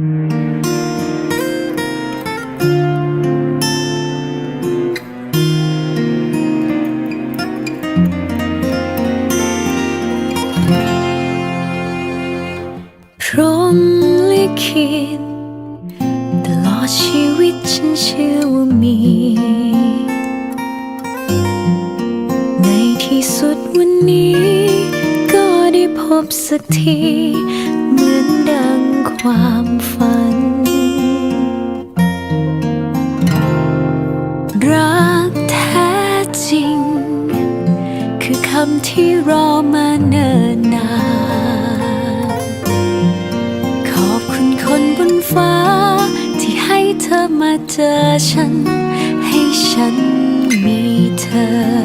พรมลิขิตตลอดชีวิตฉันเชื่อว่ามี ในที่สุดวันนี้ ก็ได้พบสักที เหมือนดังความ จริง คือคำที่รอมาเนิ่นนาน ขอบคุณคนบนฟ้า ที่ให้เธอมาเจอฉัน ให้ฉันมีเธอ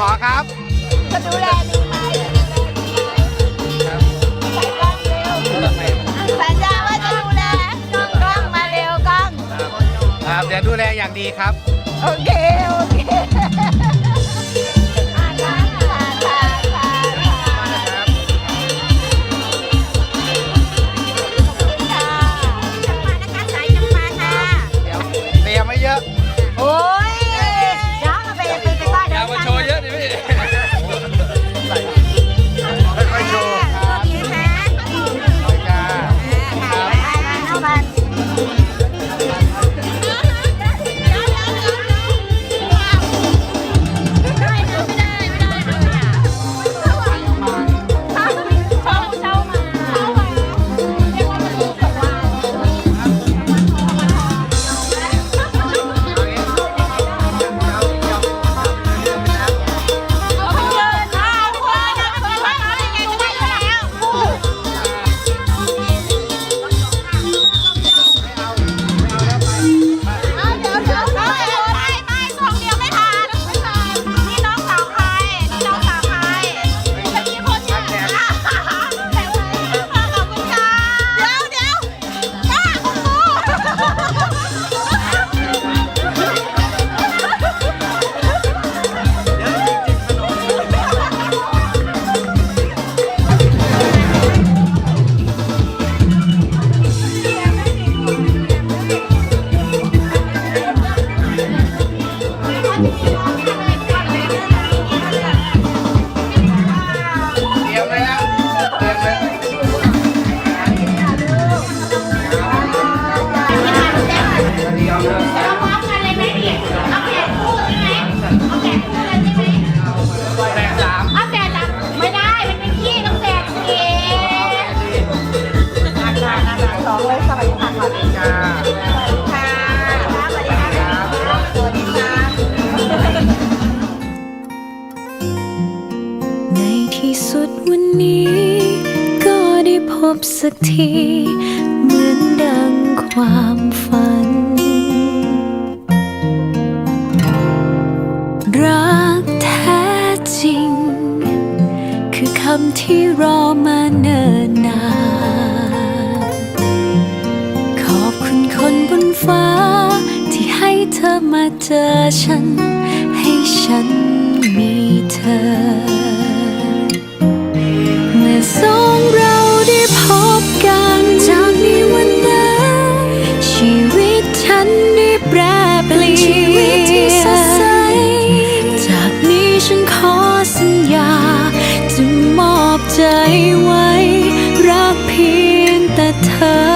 ขอครับจะดูแลดีไหมใส่กล้องเร็วสัญญาว่าจะดูแลกล้องมาเร็วกล้อง ครับเดี๋ยวดูแลอย่างดีครับ โอเค บสักที เหมือนดังความฝัน รักแท้จริง คือคำที่รอมาเนิ่นนาน ขอบคุณคนบนฟ้า ที่ให้เธอมาเจอฉัน ให้ฉันมีเธอ เธอ